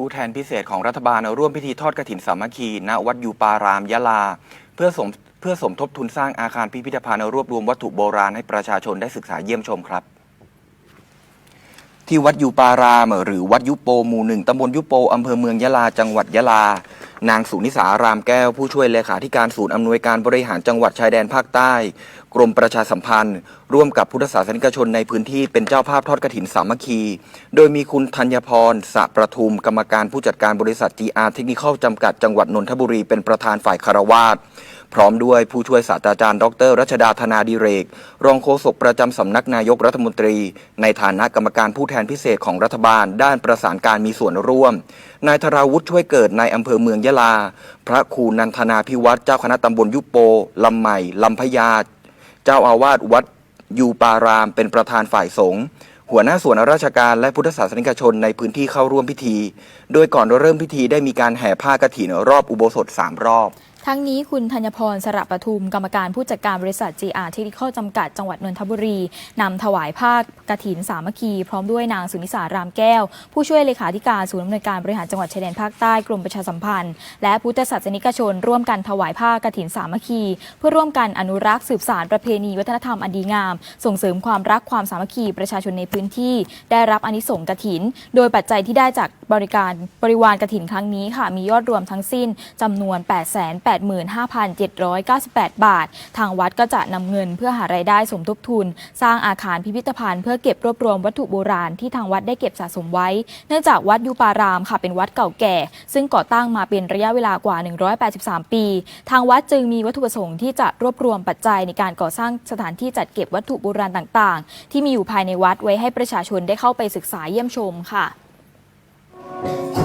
ผู้แทนพิเศษของรัฐบาลร่วมพิธีทอดกรถินสามัคคีณวัดยูปารามยะลา เพื่อสมเพื่อสมทบทุนสร้างอาคารพิพิธภัณฑ์รวบรวมวัตถุโบราณให้ประชาชนได้ศึกษาเยี่ยมชมครับ ที่วัดยูปารามหรือวัดยุโปหมู่หนึ่งตำบลยุโปอำเภอเมืองยะลาจังหวัดยะลา นางสุนิสารามแก้วผู้ช่วยเลขาธิการศูนย์อำนวยการบริหารจังหวัดชายแดนภาคใต้ กรมประชาสัมพันธ์ ร่วมกับพุทธศาสนิกชนในพื้นที่เป็นเจ้าภาพทอดกรถินสามัคคี โดยมีคุณธัญพรสะประทุมกรรมการผู้จัดการบริษัท GR เทคนิคอลจำกัดจังหวัดนนทบุรีเป็นประธานฝ่ายคารวาส พร้อมด้วยผู้ช่วยศาสตราจารย์ ดร รัชดาธนาดิเรก รองโฆษกประจำสำนักนายกรัฐมนตรี ในฐานะกรรมการผู้แทนพิเศษของรัฐบาล ด้านประสานการมีส่วนร่วม นายธราวุฒิช่วยเกิดในอำเภอเมืองยะลา พระครูนันทนาพิวัตรเจ้าคณะตำบลยุโปลำใหม่ลำพญาเจ้าอาวาสวัดยูปาราม เป็นประธานฝ่ายสงฆ์หัวหน้าส่วนราชการและพุทธศาสนิกชนในพื้นที่เข้าร่วมพิธี โดยก่อนเริ่มพิธีได้มีการแห่ผ้ากฐินรอบอุโบสถสามรอบ ทั้งนี้คุณธัญพรสระประทุมกรรมการผู้จัดการบริษัท GR เทคนิคอจำกัดจังหวัดนนทบุรี นำถวายผ้ากฐินสามัคคี พร้อมด้วยนางสุนิสารามแก้ว ผู้ช่วยเลขาธิการศูนย์อำนวยการบริหารจังหวัดชายแดนภาคใต้กรมประชาสัมพันธ์ และพุทธศาสนิกชน ร่วมกันถวายผ้ากฐินสามัคคี เพื่อร่วมกันอนุรักษ์สืบสานประเพณีวัฒนธรรมอันดีงาม ส่งเสริมความรักความสามัคคีประชาชนในพื้นที่ ได้รับอนิสงส์กฐิน โดยปัจจัยที่ได้จากบริการบริวารกฐินครั้งนี้ค่ะมียอดรวมทั้งสิ้นจำนวน85,798 บาท ทางวัดก็จะนำเงินเพื่อหารายได้สมทบทุน สร้างอาคารพิพิธภัณฑ์เพื่อเก็บรวบรวมวัตถุโบราณที่ทางวัดได้เก็บสะสมไว้ เนื่องจากวัดยูปารามค่ะเป็นวัดเก่าแก่ ซึ่งก่อตั้งมาเป็นระยะเวลากว่า 183 ปี ทางวัดจึงมีวัตถุประสงค์ที่จะรวบรวมปัจจัยในการก่อสร้างสถานที่จัดเก็บวัตถุโบราณต่าง ๆ ที่มีอยู่ภายในวัดไว้ให้ประชาชนได้เข้าไปศึกษาเยี่ยมชมค่ะ